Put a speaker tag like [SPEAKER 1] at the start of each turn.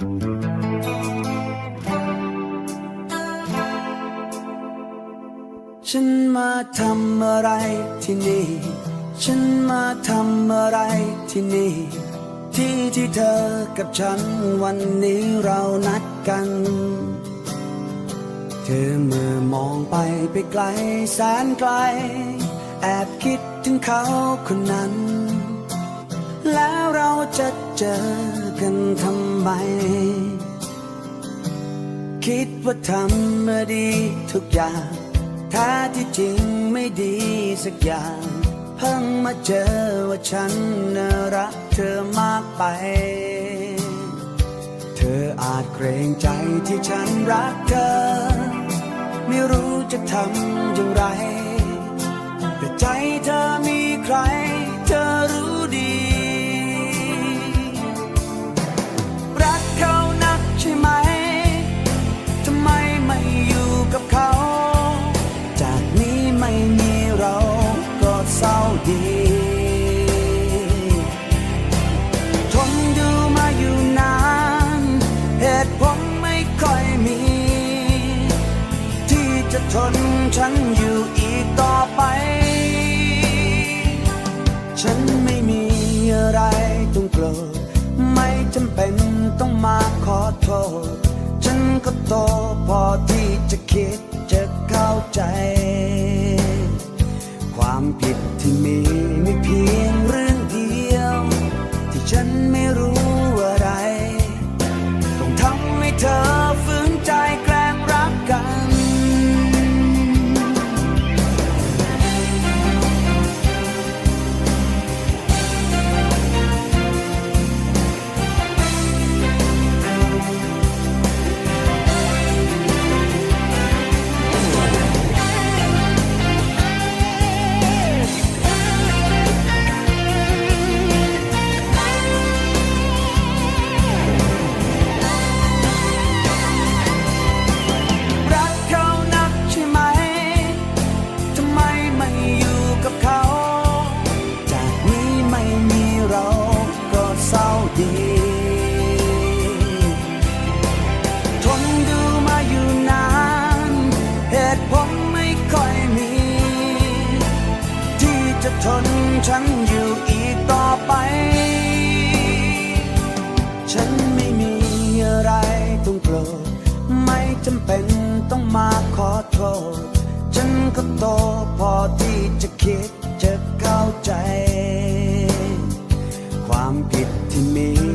[SPEAKER 1] ฉันมาทำอะไรที่นี่ ฉันมาทำอะไรที่นี่ ที่ที่เธอกับฉันวันนี้เรานัดกัน เธอเมื่อมองไปไปไกลแสนไกล แอบคิดถึงเขาคนนั้น ไม คิดว่าทำมาดีทุกอย่างแท้ที่จริงไม่ดีสักอย่าง เพิ่งมาเจอว่าฉันน่รักเธอมากไป เธออาจเกรงใจที่ฉันรักเธอ ไม่รู้จะทำอย่างไร ทนฉันอยู่อีกต่อไป ฉันไม่มีอะไรต้องกลัวไม่จำเป็นต้องมาขอโทษ ฉันก็โตพอที่จะคิดจะเข้าใจ ความผิดที่ นฉันอยู่อีกต่อไป ฉันไม่มีอะไรต้องโกรธ ไม่จำเป็นต้องมาขอโทษ ฉันก็โตพอที่จะคิดจะเข้าใจ ความผิดที่มี